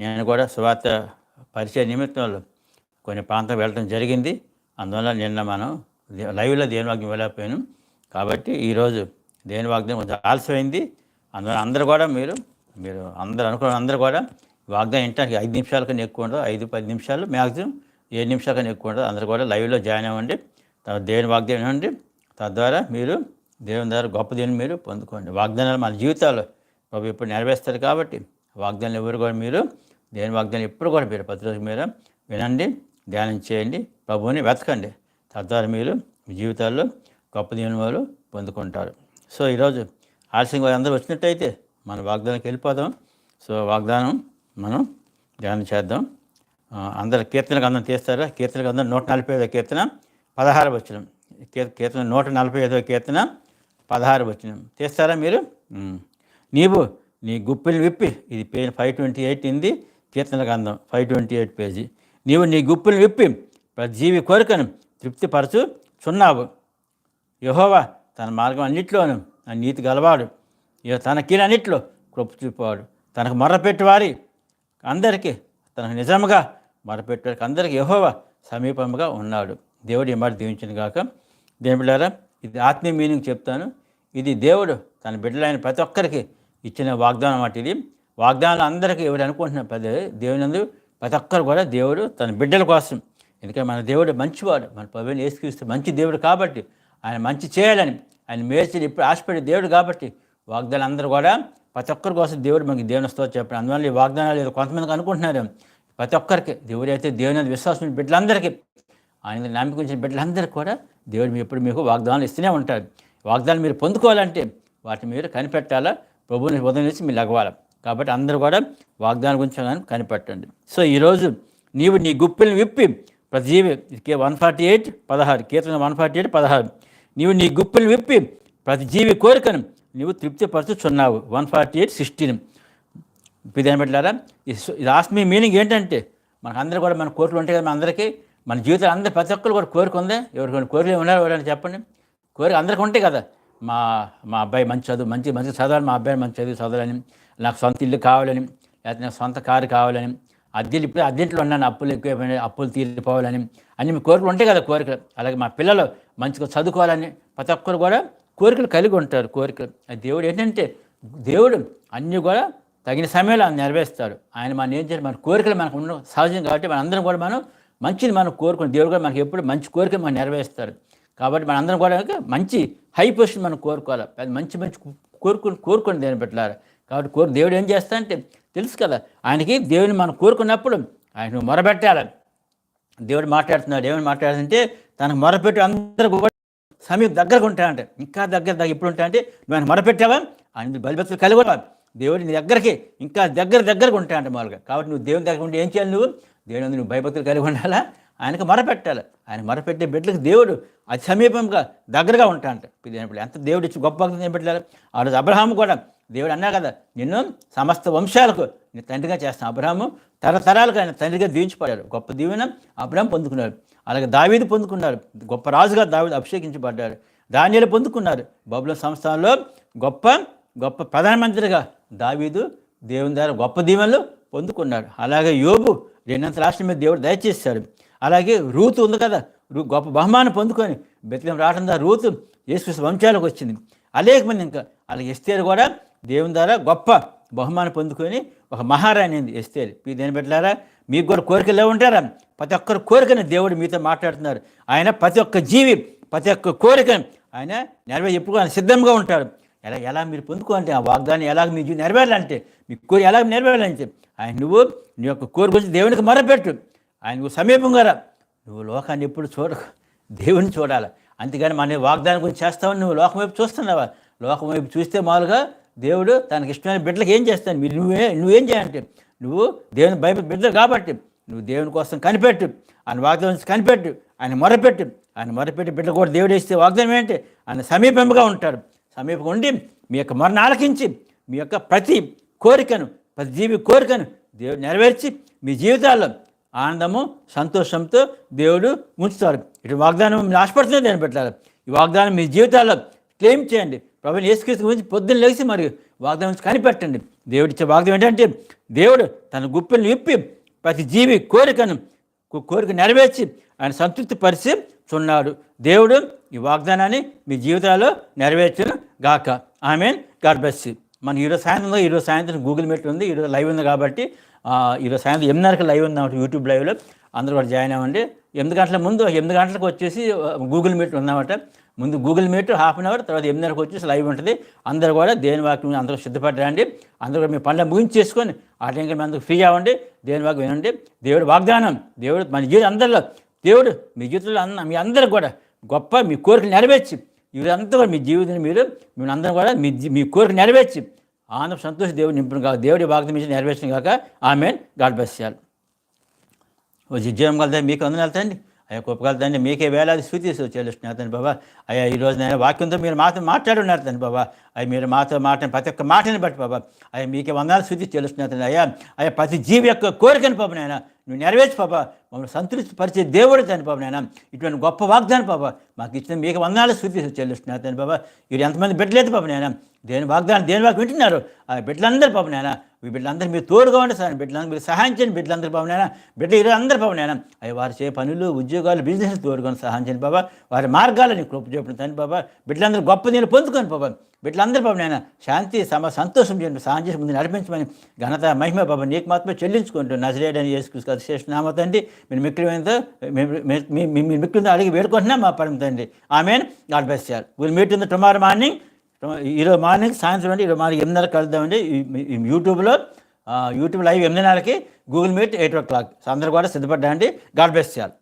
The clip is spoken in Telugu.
నేను కూడా సువార్త పరిచయ నిమిత్తంలో కొన్ని ప్రాంతం వెళ్ళడం జరిగింది. అందువల్ల నిన్న మనం లైవ్లో దేనివాగ్యం వెళ్ళకపోయాను. కాబట్టి ఈరోజు దేని కొంచెం ఆలస్యమైంది. అందువల్ల అందరూ కూడా మీరు మీరు అందరు అనుకున్న అందరూ కూడా వాగ్దానం వినడానికి ఐదు నిమిషాల కన్నా ఎక్కువ ఉండదు. ఐదు పది నిమిషాలు మ్యాక్సిమం ఏడు నిమిషాల కన్నా ఎక్కువ ఉండదు. అందరూ కూడా లైవ్లో జాయిన్ అవ్వండి. తర్వాత దేని వాగ్దానం వినండి. తద్వారా మీరు దేవుని ద్వారా గొప్ప దేవుని మీరు పొందుకోండి. వాగ్దానాలు మన జీవితాలు ప్రభు ఎప్పుడు నెరవేరుస్తారు కాబట్టి వాగ్దానాలు ఎవరు కూడా మీరు దేని వాగ్దానం ఎప్పుడు కూడా మీరు ప్రతిరోజు మీరు వినండి ధ్యానం చేయండి ప్రభువుని వెతకండి. తద్వారా మీరు మీ జీవితాల్లో గొప్ప దేవుని వారు పొందుకుంటారు. సో ఈరోజు ఆలస్యం వారు అందరూ వచ్చినట్టయితే మన వాగ్దానానికి వెళ్ళిపోదాం. సో వాగ్దానం మనం ధ్యానం చేద్దాం. అందరు కీర్తనకు అందరం తీస్తారా? కీర్తనకు అందరం నూట నలభై ఐదో కీర్తన పదహారు వచ్చిన కీర్తన నూట నలభై ఐదో కీర్తన పదహారు వచ్చిన తీస్తారా మీరు? నీవు నీ గుప్పిని విప్పి ఇది పేజ్ ఫైవ్ ట్వంటీ ఎయిట్ ఇంది కీర్తన గ్రంథం ఫైవ్ ట్వంటీ ఎయిట్ పేజీ. నీవు నీ గుప్పిని విప్పి ప్రతి జీవి కోరికను తృప్తిపరచు చున్నావు. యహోవా తన మార్గం అన్నిట్లోనూ ఆ నీతి గలవాడు. ఇక తన కీలన్నింటిలో కృప చూపేవాడు తనకు మొర్రపెట్టేవారి అందరికీ తనకు నిజముగా మొరపెట్టేవారికి అందరికీ యహోవా సమీపముగా ఉన్నాడు. దేవుడు ఈ మాట దీవించిన గాక. దేని బిడ్డారా ఇది ఆత్మీయ మీనింగ్ చెప్తాను. ఇది దేవుడు తన బిడ్డలైన ప్రతి ఒక్కరికి ఇచ్చిన వాగ్దానం మాట ఇది. వాగ్దానాలు అందరికీ ఎవరు అనుకుంటున్న. పెద్ద దేవుని నందు ప్రతి ఒక్కరు కూడా దేవుడు తన బిడ్డల కోసం. ఎందుకంటే మన దేవుడు మంచివాడు. మన పవిని ఏసుక్రీస్తు మంచి దేవుడు కాబట్టి ఆయన మంచి చేయాలని ఆయన మేర్చి ఇప్పుడు ఆశపడే దేవుడు కాబట్టి వాగ్దానాలు అందరూ కూడా ప్రతి ఒక్కరి కోసం దేవుడు మనకి దేవుని వస్తో చెప్పాడు. అందువల్ల ఈ వాగ్దానాలు ఏదో కొంతమందికి అనుకుంటున్నారు. ప్రతి ఒక్కరికి దేవుడు అయితే దేవుని విశ్వాసం బిడ్డలందరికీ ఆయన నమ్మికించిన బిడ్డలందరికీ కూడా దేవుడు ఎప్పుడు మీకు వాగ్దానాలు ఇస్తూనే ఉంటారు వాగ్దానాలు మీరు పొందుకోవాలంటే వాటిని మీరు కనిపెట్టాలా? ప్రభువుని ఉదయం నుంచి మీరు లగవాలి. కాబట్టి అందరూ కూడా వాగ్దానం గురించి కానీ కనిపెట్టండి. సో ఈరోజు నీవు నీ గుప్పిల్ని విప్పి ప్రతిజీవి కే వన్ ఫార్టీ ఎయిట్ పదహారు కీర్తన వన్ ఫార్టీ ఎయిట్ పదహారు. నీవు నీ గుప్పిల్ని విప్పి ప్రతి జీవి కోరికను నీవు తృప్తిపరచుచున్నావు. One forty eight sixteen. ఇదేం పెట్టారా ఇది ఆస్మీ మీనింగ్ ఏంటంటే మనకందరూ అందరూ కూడా మన కోరికలు ఉంటాయి కదా మన అందరికీ. మన జీవితంలో అందరూ ప్రతి ఒక్కరు కూడా కోరిక ఉందా? ఎవరికైనా కోరికలు ఉన్నారు ఎవరైనా చెప్పండి? కోరిక అందరికీ ఉంటాయి కదా. మా మా అబ్బాయి మంచి చదువు మంచి మంచి చదవాలి మా అబ్బాయి మంచి చదువు చదవాలని. నాకు సొంత ఇల్లు కావాలని లేకపోతే నాకు సొంత కారు కావాలని అద్దెలు ఇప్పుడు అద్దెంట్లో ఉన్నాను అప్పులు ఎక్కువైపోయినాయి అప్పులు తీరిపోవాలని అన్ని మీ కోరికలు ఉంటాయి కదా కోరికలు. అలాగే మా పిల్లలు మంచిగా చదువుకోవాలని ప్రతి ఒక్కరు కూడా కోరికలు కలిగి ఉంటారు కోరికలు. దేవుడు ఏంటంటే దేవుడు అన్నీ కూడా తగిన సమయంలో ఆయన నెరవేరుస్తాడు. ఆయన మనం ఏం చేయాలి? మన కోరికలు మనకు ఉండడం సహజం కాబట్టి మనందరం కూడా మనం మంచిది మనం కోరుకుని దేవుడు కూడా మనకి ఎప్పుడు మంచి కోరిక మనం నెరవేరుస్తాడు కాబట్టి మనందరం కూడా మంచి హై పొజిషన్ మనం కోరుకోవాలి. అది మంచి మంచి కోరుకుని కోరుకుని దేని పెట్టాలి కాబట్టి కోరు దేవుడు ఏం చేస్తా అంటే తెలుసు కదా ఆయనకి దేవుని మనం కోరుకున్నప్పుడు ఆయన మొరబెట్టాలి దేవుడు మాట్లాడుతున్నాడు ఏమని మాట్లాడుతుంటే తనకు మొరపెట్టి అందరూ కూడా సమీప దగ్గరకు ఉంటాయంట ఇంకా దగ్గర దగ్గర ఎప్పుడు ఉంటాయంటే నువ్వు ఆయన మొరపెట్టావా? ఆయన బలిభక్తులు కలిగి ఉన్నావా? దేవుడు నీ దగ్గరికి ఇంకా దగ్గర దగ్గరకు ఉంటాయంట మామూలుగా. కాబట్టి నువ్వు దేవుని దగ్గర ఉంటే ఏం చేయాలి నువ్వు? దేవుని నువ్వు భయభక్తులు కలిగి ఉండాలా? ఆయనకు మొరపెట్టాలి. ఆయన మొరపెట్టే బిడ్డలకు దేవుడు అతి సమీపంగా దగ్గరగా ఉంటాయంట ఇది ఎంత దేవుడు ఇచ్చి గొప్ప భక్తులు ఏం పెట్టాలి ఆ రోజు అబ్రహాం కూడా దేవుడు అన్నా కదా నిన్ను సమస్త వంశాలకు నీ తండ్రిగా చేస్తాను. అబ్రహాము తరతరాలకు ఆయన తండ్రిగా దీవించబడ్డాడు. గొప్ప దీవెన అబ్రహం పొందుకున్నాడు. అలాగే దావీదు పొందుకున్నారు గొప్ప రాజుగా దావీది అభిషేకించబడ్డాడు. ధాన్యాలు పొందుకున్నారు. బబుల సంస్థానంలో గొప్ప గొప్ప ప్రధానమంత్రిగా దావీదు దేవుని ద్వారా గొప్ప దీవెనలు పొందుకున్నాడు. అలాగే యోబు రెండంత రాష్ట్రం మీద దేవుడు దయచేశాడు అలాగే రూతు ఉంది కదా రూ గొప్ప బహుమానం పొందుకొని బెత్తం రావడం ద్వారా రూతు యేసు వంశాలకు వచ్చింది. అనేక మంది ఇంకా అలాగే ఎస్తేరు కూడా దేవుని ద్వారా గొప్ప బహుమానం పొందుకొని ఒక మహారాణి అయింది ఎస్తేరు మీ దేని పెట్టారా మీకు కూడా కోరికలు ఉంటారా? ప్రతి ఒక్కరి కోరికను దేవుడు మీతో మాట్లాడుతున్నారు. ఆయన ప్రతి ఒక్క జీవి ప్రతి ఒక్క కోరికను ఆయన నెరవేర్ ఎప్పుడు సిద్ధంగా ఉంటాడు. ఎలా ఎలా మీరు పొందుకోవాలంటే ఆ వాగ్దానం ఎలా మీ జీవితం నెరవేరాలంటే మీ కోరి ఎలా నెరవేరాలంటే ఆయన నువ్వు నీ యొక్క కోరిక గురించి దేవునికి మొరపెట్టు. ఆయన నువ్వు సమీపంగా రా. నువ్వు లోకాన్ని ఎప్పుడు చూడకు దేవుని చూడాలి? అంతేగాని మన వాగ్దానం గురించి చేస్తావని నువ్వు లోకం వైపు చూస్తున్నావా? లోకం వైపు చూస్తే మామూలుగా దేవుడు తనకి ఇష్టమైన బిడ్డలకు ఏం చేస్తాను మీరు నువ్వే నువ్వేం చేయాలంటే నువ్వు దేవుని భయపడి బిడ్డలు కాబట్టి నువ్వు దేవుని కోసం కనిపెట్టు ఆయన వాగ్దానం కనిపెట్టు ఆయన మొరపెట్టు. ఆయన మొరపెట్టి బిడ్డ కూడా దేవుడు ఇస్తే వాగ్దానం ఏంటి? ఆయన సమీపంగా ఉంటాడు సమీపంగా ఉండి మీ యొక్క మరణ ఆలకించి మీ యొక్క ప్రతి కోరికను ప్రతి జీవి కోరికను దేవుడు నెరవేర్చి మీ జీవితాల్లో ఆనందము సంతోషంతో దేవుడు ఉంచుతాడు ఇటు వాగ్దానం నాశపడుతుంది ఆశపడుతుంది దేని పెట్టాలి ఈ వాగ్దానం మీ జీవితాల్లో క్లెయిమ్ చేయండి. ప్రభుని యేసుక్రీస్తు గురించి పొద్దున్న లేచి మరి వాగ్దానం నుంచి కనిపెట్టండి. దేవుడిచ్చే వాగ్దానం ఏంటంటే దేవుడు తన గుప్పెలను విప్పి ప్రతి జీవి కోరికను కోరిక నెరవేర్చి ఆయన సంతృప్తి పరిచి చున్నాడు. దేవుడు ఈ వాగ్దానాన్ని మీ జీవితాల్లో నెరవేర్చును గాక. ఆమె గాడ్ బ్లెస్ మన ఈరోజు సాయంత్రం ఈరోజు సాయంత్రం గూగుల్ మీట్ ఉంది. ఈరోజు లైవ్ ఉంది కాబట్టి ఈరోజు సాయంత్రం ఎనిమిదిన్నరకు లైవ్ ఉంది అన్నమాట యూట్యూబ్ లైవ్లో. అందరూ కూడా జాయిన్ అవ్వండి. ఎనిమిది గంటల ముందు ఎనిమిది గంటలకు వచ్చేసి గూగుల్ మీట్ ఉందన్నమాట. ముందు Google Meet half an hour తర్వాత ఎనిమిదిన్నరకు వచ్చేసి లైవ్ ఉంటుంది. అందరూ కూడా దేని వాక్యం అందరూ సిద్ధపడరండి అందరూ కూడా మీ పనులు ముగించేసుకొని ఆ టైంకి మీ అందరూ ఫ్రీ అవ్వండి దేని వాక్యం వినండి. దేవుడు వాగ్దానం దేవుడు మన జీవితం అందరిలో దేవుడు మీ జీవితంలో అన్న మీ అందరూ కూడా గొప్ప మీ కోరికలు నెరవేర్చి ఇదంతా కూడా మీ జీవితం మీరు మీ అందరం కూడా మీ మీ కోరిక నెరవేర్చి ఆనంద సంతోష దేవుడు నింపును కాక దేవుడి వాగ్దానం ఇచ్చి నెరవేర్చిన కాక ఆమె గాడ్ బెస్ చేయాలి ఓ జిజ్జయం మీకు అందరూ వెళ్తాయండి అయ్యా తండ్రి మీకే వేలాది స్థుతి చెల్లిస్తున్నారు తండ్రి బాబా అయ్యా ఈ నేను వాక్యంతో మీరు మాతో మాట్లాడున్నారు తండ్రి బాబా అయ్యా మీరు మాతో మాట ప్రతి ఒక్క మాటని బట్టి బాబా అయ్యా మీకే వందాలు స్థుతి చెల్లిస్తున్నారు తండ్రి అయ్యా అయ్యా ప్రతి జీవి యొక్క కోరికను పాప నాయన నువ్వు నెరవేర్చు పాపా. మమ్మల్ని సంతృప్తి పరిచే దేవుడు తండ్రి బాబు నాయన. ఇటువంటి గొప్ప వాగ్దానం బాబా మాకు ఇచ్చిన మీకు వందనాలు స్థుతి చెల్లిస్తున్నారు తండ్రి బాబా వీరు ఎంతమంది బిడ్డలేదు పాప నాయన. దేని వాగ్దానం దేని వాకి వింటున్నారు? ఆ బిడ్డలందరూ పాప నాయన. ఈ బిడ్డలందరూ మీరు తోడుగా ఉండే సార్. బిడ్డలందరూ మీరు సహాయం చేయండి. బిడ్డలందరూ పాప నాయన. బిడ్డ ఇరవై అందరూ పాపం నాయన. అవి వారు చేయ పనులు ఉద్యోగాలు బిజినెస్ తోడుకొని సహాయం చేయండి బాబా వారి మార్గాలని కృప చూపండి తండ్రి బాబా బిడ్డలందరూ గొప్ప నేను పొందుకొని బాబా వీటిలందరి బాబు నాయన శాంతి సమ సంతోషం చేయండి సహాయం చేసి ముందు నడిపించమని ఘనత మహిమ బాబు నీకు మాత్రమే చెల్లించుకుంటూ నజరేడని చేసుకు చేసిన నామ తండ్రి మీరు మిక్కిలితో మీ మిక్కిలితో అడిగి వేడుకుంటున్నా మా పరమ తండ్రి. ఆమెన్. గాడ్ బెస్ట్ చేయాలి will meet in the tomorrow morning ఈరోజు మార్నింగ్ సాయంత్రం అండి ఈరోజు మార్నింగ్ ఎనిమిదిన్నర కలుద్దామండి. యూట్యూబ్లో యూట్యూబ్ లైవ్ ఎనిమిదిన్నరకి Google Meet eight o'clock. అందరూ కూడా సిద్ధపడ్డా అండి గాడ్ బెస్ట్ చేయాలి